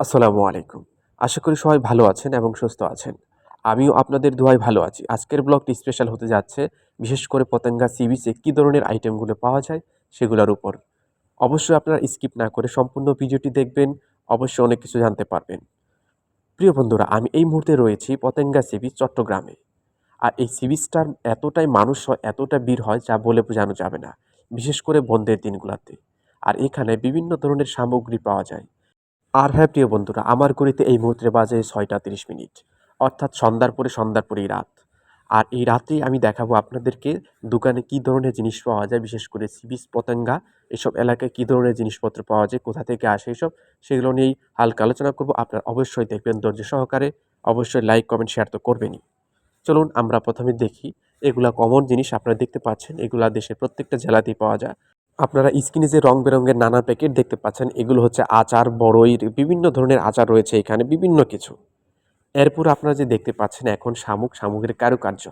আসসালামু আলাইকুম। আশা করি সবাই ভালো আছেন এবং সুস্থ আছেন। আমিও আপনাদের দোয়ায় ভালো আছি। আজকের ব্লগটি স্পেশাল হতে যাচ্ছে, বিশেষ করে পতেঙ্গা সি বিচে কী ধরনের আইটেমগুলো পাওয়া যায় সেগুলোর উপর। অবশ্যই আপনারা স্কিপ না করে সম্পূর্ণ ভিডিওটি দেখবেন, অবশ্যই অনেক কিছু জানতে পারবেন। প্রিয় বন্ধুরা, আমি এই মুহূর্তে রয়েছি পতেঙ্গা সি বিচ চট্টগ্রামে। আর এই সি বিচটার এতটাই মানুষ হয়, এতটা ভিড় হয় যা বলে বোঝানো যাবে না, বিশেষ করে বন্ধের দিনগুলোতে। আর এখানে বিভিন্ন ধরনের সামগ্রী পাওয়া যায়। আর হ্যাঁ প্রিয় বন্ধুরা, আমার ঘড়িতে এই মুহূর্তে বাজে ছয়টা তিরিশ মিনিট। অর্থাৎ সন্ধ্যার পরে, সন্ধ্যার পরেই রাত। আর এই রাতেই আমি দেখাবো আপনাদেরকে দোকানে কী ধরনের জিনিস পাওয়া যায়, বিশেষ করে সিবিস পতঙ্গা, এসব এলাকায় কী ধরনের জিনিসপত্র পাওয়া যায়, কোথা থেকে আসে এসব, সেগুলো নিয়েই হালকা আলোচনা করব। আপনারা অবশ্যই দেখবেন ধৈর্য সহকারে। অবশ্যই লাইক কমেন্ট শেয়ার তো করবেনই। চলুন, আমরা প্রথমে দেখি, এগুলা কমন জিনিস আপনারা দেখতে পাচ্ছেন। এগুলা দেশের প্রত্যেকটা জেলাতেই পাওয়া যায়। আপনারা স্ক্রিনে যে রং বেরঙের নানা প্যাকেট দেখতে পাচ্ছেন, এগুলো হচ্ছে আচার, বড়ই, বিভিন্ন ধরনের আচার রয়েছে এখানে, বিভিন্ন কিছু। এরপর আপনারা যে দেখতে পাচ্ছেন এখন শামুক, শামুকের কারুকার্য।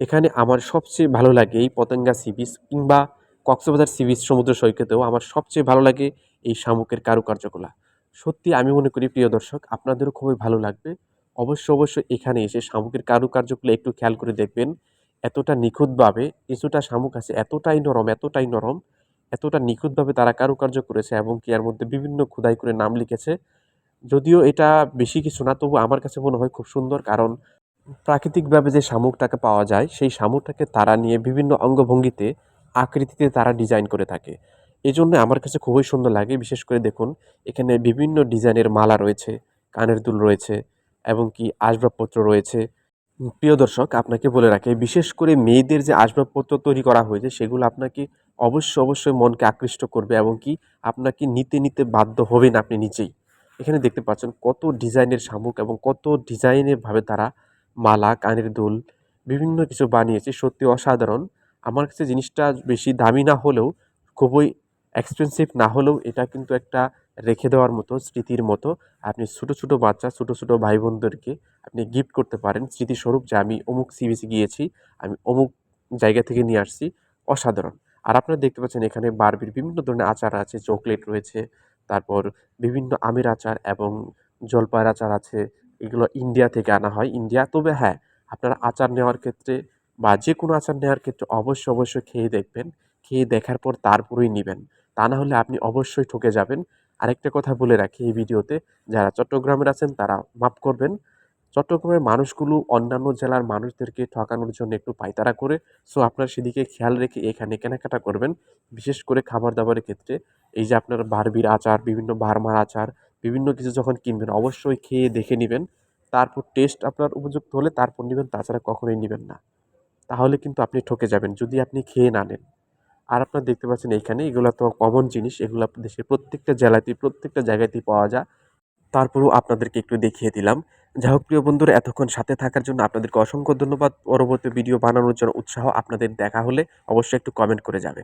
এখানে আমার সবচেয়ে ভালো লাগে এই পতেঙ্গা সি বিচ কিংবা কক্সবাজার সি বিচ সমুদ্র সৈকতেও আমার সবচেয়ে ভালো লাগে এই শামুকের কারুকার্যগুলো। সত্যি আমি মনে করি, প্রিয় দর্শক, আপনাদেরও খুবই ভালো লাগবে। অবশ্য অবশ্য এখানে এসে শামুকের কারুকার্যগুলো একটু খেয়াল করে দেখবেন, এতটা নিখুঁতভাবে, কিছুটা শামুক আছে, এতটাই নরম এতটাই নরম এতটা নিখুঁতভাবে তারা কারুকার্য করেছে এবং কি এর মধ্যে বিভিন্ন খোদাই করে নাম লিখেছে। যদিও এটা বেশি কিছু না, তবু আমার কাছে মনে হয় খুব সুন্দর কারণ প্রাকৃতিকভাবে যে শামুকটাকে পাওয়া যায়, সেই শামুকটাকে তারা নিয়ে বিভিন্ন অঙ্গভঙ্গিতে, আকৃতিতে তারা ডিজাইন করে থাকে। এই জন্য আমার কাছে খুবই সুন্দর লাগে। বিশেষ করে দেখুন, এখানে বিভিন্ন ডিজাইনের মালা রয়েছে, কানের দুল রয়েছে এবং কি আসবাবপত্র রয়েছে। প্রিয় দর্শক, আপনাকে বলে রাখি, বিশেষ করে মেয়েদের যে আসবাবপত্র তৈরি করা হয়েছে, সেগুলো আপনাকে অবশ্যই অবশ্যই মনকে আকৃষ্ট করবে এবং কি আপনাকে নিতে নিতে বাধ্য হবেন আপনি নিজেই। এখানে দেখতে পাচ্ছেন কত ডিজাইনের শামুক এবং কত ডিজাইনের ভাবে তারা মালা, কানের দুল, বিভিন্ন কিছু বানিয়েছে। সত্যি অসাধারণ। আমার কাছে জিনিসটা বেশি দামি না হলেও, খুবই এক্সপেন্সিভ না হলেও এটা কিন্তু একটা রেখে দেওয়ার মতো, স্মৃতির মতো আপনি ছোটো ছোটো বাচ্চা, ছোটো ছোটো ভাই বোনদেরকে আপনি গিফট করতে পারেন। স্মৃতিস্বরূপ যে আমি অমুক সিবিসি গিয়েছি, আমি অমুক জায়গা থেকে নিয়ে আসছি, অসাধারণ। আর আপনারা দেখতে পাচ্ছেন এখানে বারবির বিভিন্ন ধরনের আচার আছে, চকলেট রয়েছে, তারপর বিভিন্ন আমের আচার এবং জলপাইয়ের আচার আছে, এগুলো ইন্ডিয়া থেকে আনা হয়। ইন্ডিয়া তবে হ্যাঁ আপনারা আচার নেওয়ার ক্ষেত্রে বা যে কোনো আচার নেওয়ার ক্ষেত্রে অবশ্যই অবশ্যই খেয়ে দেখবেন। খেয়ে দেখার পর তারপরেই নেবেন। তা না হলে আপনি অবশ্যই ঠকে যাবেন। আরেকটা কথা বলে রাখি এই ভিডিওতে, যারা চট্টগ্রামের আছেন তারা মাফ করবেন। চট্টগ্রামের মানুষগুলো অন্যান্য জেলার মানুষদেরকে ঠকানোর জন্য একটু পায়তারা করে, সো আপনার সেদিকে খেয়াল রেখে এখানে কেনাকাটা করবেন। বিশেষ করে খাবার দাবারের ক্ষেত্রে, এই যে আপনার বারবির আচার, বিভিন্ন বারমার আচার, বিভিন্ন কিছু যখন কিনবেন, অবশ্যই খেয়ে দেখে নেবেন। তারপর টেস্ট আপনার উপযুক্ত হলে তারপর নেবেন, তাছাড়া কখনোই নেবেন না। তাহলে কিন্তু আপনি ঠকে যাবেন, যদি আপনি খেয়ে না নেন। আর আপনারা দেখতে পাচ্ছেন এইখানে, এগুলো তো কমন জিনিস, এগুলো দেশের প্রত্যেকটা জেলাতেই, প্রত্যেকটা জায়গাতেই পাওয়া যায়। তারপরেও আপনাদেরকে একটু দেখিয়ে দিলাম। যাই হোক, প্রিয় বন্ধুরা, এতক্ষণ সাথে থাকার জন্য আপনাদেরকে অসংখ্য ধন্যবাদ। পরবর্তী ভিডিও বানানোর জন্য উৎসাহ আপনাদের দেখা হলে অবশ্যই একটু কমেন্ট করে যাবে